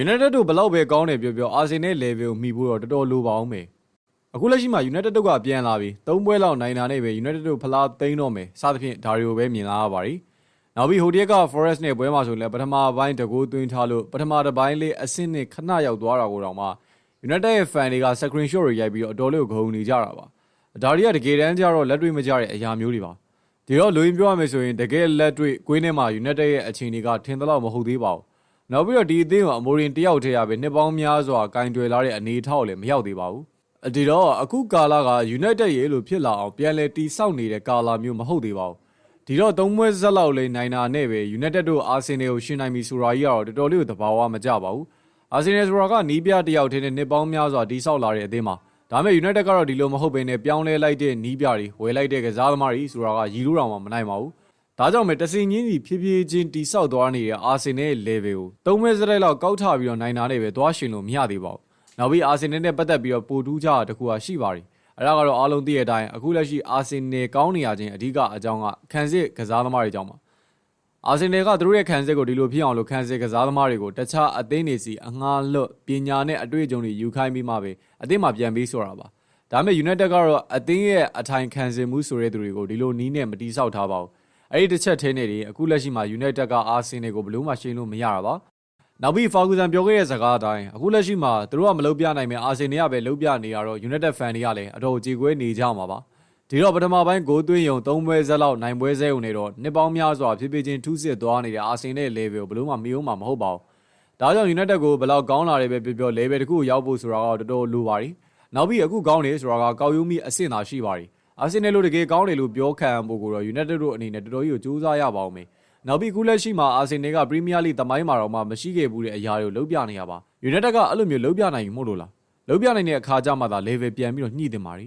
United တို့ဘလောက်ပဲကောင်းတယ်ပြောပြောအာဆင်နယ် level ကိုမှီဖို့တော့တော်တော်လိုပါအောင်မယ်အခုလက်ရှိမှာ United တို့ကပြန်လာပြီသုံးပွဲလောက်နိုင်တာနဲ့ပဲ United တို့ဖလားသိမ်းတော့မယ်စသဖြင့်ဒါတွေကိုပဲမြင်လာရပါတယ်နောက်ပြီးဟိုတရက်က Forest နဲ့ပွဲမှာဆိုလည်းပထမပိုင်းတကိုးသွင်းထားလို့ပထမတစ်ပိုင်းလေးအဆင့်နဲ့ခဏရောက်သွားတာကိုတော့မှ United ရဲ့ fan တွေက screen shot တွေရိုက်ပြီးတော့အတော်လေးကိုဂုဏ်နေကြတာပါဒါတွေကတကယ်တမ်းကျတော့လက်တွေ့မကျတဲ့အရာမျိုးတွေပါဒီတော့လူရင်းပြောရမယ်ဆိုရင်တကယ်လက်တွေ့ကွင်းထဲမှာ United ရဲ့အခြေအနေကထင်သလောက်မဟုတ်သေးပါဘူး နောက်ပြီးတော့ဒီအသင်းကအမိုရင်တယောက်တည်းရပဲနှစ်ပေါင်းများစွာကင်တွယ်လာတဲ့အနေအထားကိုလည်းမရောက်သေးပါဘူးဒီတော့အခုကာလက United ရဲ့လို့ဖြစ်လာအောင်ပြန်လဲတီဆောက်နေတဲ့ကာလမျိုးမဟုတ်သေးပါဘူးဒီတော့သုံးပွဲဇက်လောက်လေးနိုင်တာနဲ့ပဲ United တို့ Arsenal ကိုရှင်နိုင်ပြီဆိုတာကြီးကတော့တော်တော်လေးကိုသဘာဝမကျပါဘူးအာဆင်နယ်ဆိုတာကနီးပြတယောက်တည်းနဲ့နှစ်ပေါင်းများစွာတိဆောက်လာတဲ့အသင်းမှာဒါပေမဲ့ United ကတော့ဒီလိုမဟုတ်ဘဲနဲ့ပြောင်းလဲလိုက်တဲ့နီးပြတွေဝယ်လိုက်တဲ့ကစားသမားတွေဆိုတာကရီလို့တောင်မှမနိုင်ပါဘူး။ ဒါကြောင့်ပဲတစင်ချင်းစီဖြည်းဖြည်းချင်းတိဆောက်သွားနေတဲ့အာဆင်နယ်ရဲ့ level ကိုသုံးမဲစရိုက်လောက်ကောက်ထပြီးတော့နိုင်တာနဲ့ပဲသွားရှင်လို့မရသေးပါဘူး။နောက်ပြီးအာဆင်နယ်နဲ့ပတ်သက်ပြီးတော့ပိုတူးကြတာတခုကရှိပါတယ်။အဲဒါကတော့အားလုံးသိတဲ့အတိုင်းအခုလက်ရှိအာဆင်နယ်ကောင်းနေရခြင်းအဓိကအကြောင်းကခံစစ်ကစားသမားတွေကြောင့်ပါ။အာဆင်နယ်ကသူတို့ရဲ့ခံစစ်ကိုဒီလိုဖြစ်အောင်လို့ခံစစ်ကစားသမားတွေကိုတခြားအသင်းတွေစီအငှားလွတ်ပညာနဲ့အတွေ့အကြုံတွေယူခိုင်းပြီးမှပဲအသင်းမှာပြန်ပြီးဆိုတာပါဒါပေမဲ့ United ကတော့အသင်းရဲ့အထိုင်ခံစစ်မှုဆိုတဲ့သူတွေကိုဒီလိုနီးနဲ့မတီးဆောက်ထားပါဘူး အဲ့ဒီတစ်ချက်ထဲနေတယ်အခုလက်ရှိမှာ United ကအာဆင်နယ်ကိုဘယ်လို့မှရှင်းလို့မရတာပါနောက်ပြီး Ferguson ပြောခဲ့တဲ့စကားအတိုင်းအခုလက်ရှိမှာသူတို့ကမလုပ်ပြနိုင်မဲ့အာဆင်နယ်ကပဲလုပ်ပြနေရတော့ United fan တွေကလည်းအတော်ကြေကွဲနေကြမှာပါဒီတော့ပထမပိုင်းဂိုးသွင်းရုံ၃ပွဲဇက်လောက်နိုင်ပွဲဇဲုံနေတော့နှစ်ပေါင်းများစွာဖြည်းဖြည်းချင်းထူးစစ်သွားနေတဲ့အာဆင်နယ် level ကိုဘယ်လို့မှမီးအောင်မှာမဟုတ်ပါဘူးဒါကြောင့် United ကိုဘယ်လောက်ကောင်းလာတယ်ပဲပြောပြော level တခုကိုရောက်ဖို့ဆိုတာကတော့တော်တော်လိုပါတယ်နောက်ပြီးအခုကောင်းတယ်ဆိုတာကကောက်ရုံးမိအဆင့်သာရှိပါတယ် အာဆင်နယ်လိုတကယ်ကောင်းတယ်လို့ပြောခံဖို့ကိုတော့ United တို့အနေနဲ့တော်တော်ကြီးကိုစူးစမ်းရပါအောင်မယ်နောက်ပြီးခုလက်ရှိမှာအာဆင်နယ်ကပရီးမီးယားလိသမိုင်းမှာတော့မှမရှိခဲ့ဘူးတဲ့အရာတွေကိုလုပ်ပြနေရပါ United ကအဲ့လိုမျိုးလုပ်ပြနိုင်မှုမဟုတ်လို့လားလုပ်ပြနိုင်တဲ့အခါကျမှသာ level ပြန်ပြီးတော့ညှိတင်ပါ ರಿ